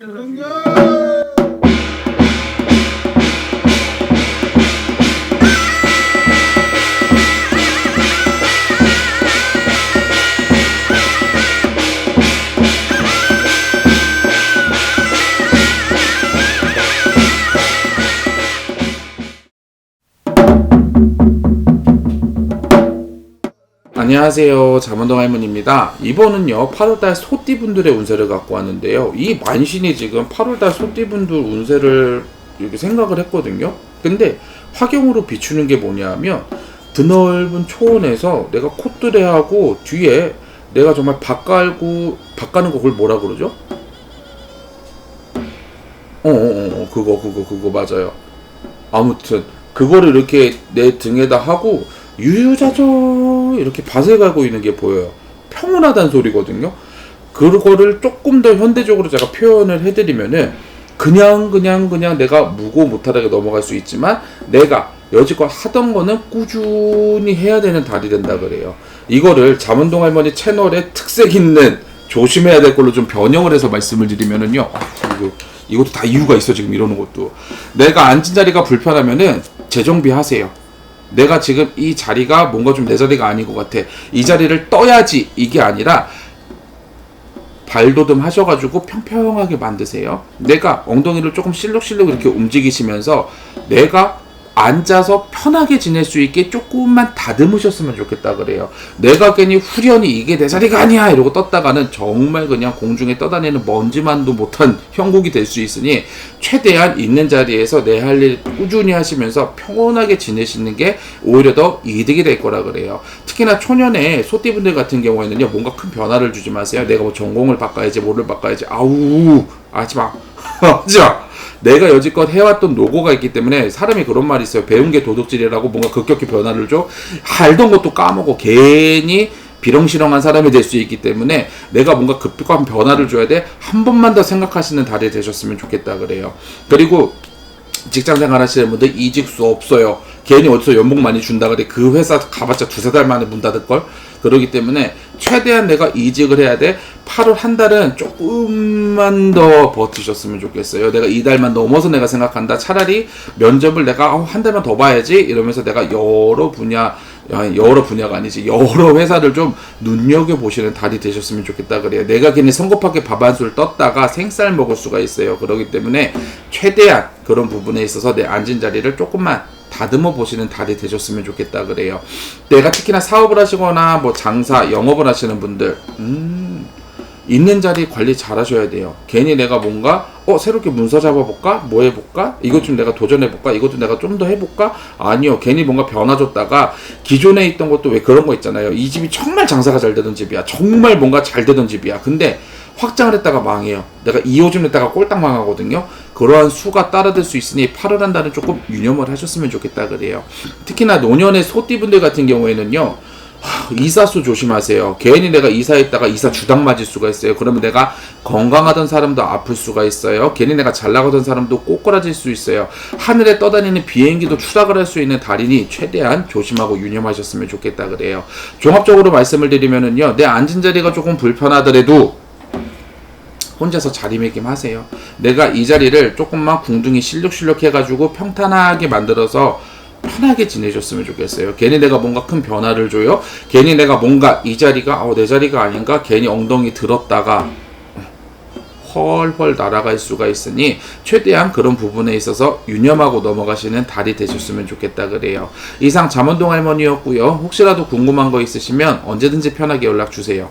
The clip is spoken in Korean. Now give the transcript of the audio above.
哎呀！ 안녕하세요. 잠원동 할머니입니다. 이번은요, 8월달 소띠분들의 운세를 갖고 왔는데요. 이 만신이 지금 8월달 소띠분들 운세를 이렇게 생각을 했거든요. 근데 화경으로 비추는 게 뭐냐면, 드넓은 초원에서 내가 콧뚜레하고 뒤에 내가 정말 밥 깔고, 밥 가는 거 그걸 뭐라 그러죠? 어, 어, 어, 어, 그거, 그거, 그거 맞아요. 아무튼, 그거를 이렇게 내 등에다 하고, 유유자적 이렇게 밭을 가고 있는 게 보여요. 평온하다는 소리거든요. 그거를 조금 더 현대적으로 제가 표현을 해드리면은 그냥 그냥 그냥 내가 무고 못하다가 넘어갈 수 있지만 내가 여지껏 하던 거는 꾸준히 해야 되는 달이 된다 그래요. 이거를 잠원동 할머니 채널에 특색 있는 조심해야 될 걸로 좀 변형을 해서 말씀을 드리면은요. 아, 이거, 이것도 다 이유가 있어 지금 이러는 것도. 내가 앉은 자리가 불편하면은 재정비 하세요. 내가 지금 이 자리가 뭔가 좀 내 자리가 아닌 것 같아. 이 자리를 떠야지 이게 아니라 발도듬 하셔가지고 평평하게 만드세요. 내가 엉덩이를 조금 실룩실룩 이렇게 움직이시면서 내가 앉아서 편하게 지낼 수 있게 조금만 다듬으셨으면 좋겠다 그래요. 내가 괜히 후련히 이게 내 자리가 아니야 이러고 떴다가는 정말 그냥 공중에 떠다니는 먼지만도 못한 형국이 될 수 있으니 최대한 있는 자리에서 내 할 일 꾸준히 하시면서 평온하게 지내시는 게 오히려 더 이득이 될 거라 그래요. 특히나 초년에 소띠분들 같은 경우에는요 뭔가 큰 변화를 주지 마세요. 내가 뭐 전공을 바꿔야지 뭐를 바꿔야지 아우 하지 마 하지 마 내가 여지껏 해왔던 노고가 있기 때문에 사람이 그런 말이 있어요. 배운 게 도둑질이라고 뭔가 급격히 변화를 줘. 알던 것도 까먹어. 괜히 비렁시렁한 사람이 될 수 있기 때문에 내가 뭔가 급격한 변화를 줘야 돼. 한 번만 더 생각하시는 달이 되셨으면 좋겠다 그래요. 그리고 직장 생활 하시는 분들 이직수 없어요. 괜히 어디서 연봉 많이 준다 그래. 그 회사 가봤자 두세 달 만에 문 닫을걸? 그러기 때문에 최대한 내가 이직을 해야 돼. 8월 한 달은 조금만 더 버티셨으면 좋겠어요. 내가 이 달만 넘어서 내가 생각한다. 차라리 면접을 내가 어, 한 달만 더 봐야지 이러면서 내가 여러 분야 여러 분야가 아니지 여러 회사를 좀 눈여겨 보시는 달이 되셨으면 좋겠다 그래요. 내가 괜히 성급하게 밥 한 술 떴다가 생쌀 먹을 수가 있어요. 그렇기 때문에 최대한 그런 부분에 있어서 내 앉은 자리를 조금만 다듬어 보시는 달이 되셨으면 좋겠다 그래요. 내가 특히나 사업을 하시거나 뭐 장사, 영업을 하시는 분들, 음, 있는 자리 관리 잘 하셔야 돼요. 괜히 내가 뭔가, 어, 새롭게 문서 잡아볼까? 뭐 해볼까? 이것 좀 내가 도전해볼까? 이것 좀 내가 좀 더 해볼까? 아니요. 괜히 뭔가 변화 줬다가 기존에 있던 것도 왜 그런 거 있잖아요. 이 집이 정말 장사가 잘 되던 집이야. 정말 뭔가 잘 되던 집이야. 근데 확장을 했다가 망해요. 내가 2호점 했다가 꼴딱 망하거든요. 그러한 수가 따라들 수 있으니 8월 한 달은 조금 유념을 하셨으면 좋겠다 그래요. 특히나 노년의 소띠분들 같은 경우에는요. 하, 이사수 조심하세요. 괜히 내가 이사했다가 이사 주당 맞을 수가 있어요. 그러면 내가 건강하던 사람도 아플 수가 있어요. 괜히 내가 잘 나가던 사람도 꼬꾸라질 수 있어요. 하늘에 떠다니는 비행기도 추락을 할 수 있는 달이니 최대한 조심하고 유념하셨으면 좋겠다 그래요. 종합적으로 말씀을 드리면은요. 내 앉은 자리가 조금 불편하더라도 혼자서 자리매김 하세요. 내가 이 자리를 조금만 궁둥이 실룩실룩 해가지고 평탄하게 만들어서 편하게 지내셨으면 좋겠어요. 괜히 내가 뭔가 큰 변화를 줘요. 괜히 내가 뭔가 이 자리가 어, 내 자리가 아닌가 괜히 엉덩이 들었다가 헐헐 날아갈 수가 있으니 최대한 그런 부분에 있어서 유념하고 넘어가시는 달이 되셨으면 좋겠다 그래요. 이상 잠원동 할머니였고요. 혹시라도 궁금한 거 있으시면 언제든지 편하게 연락 주세요.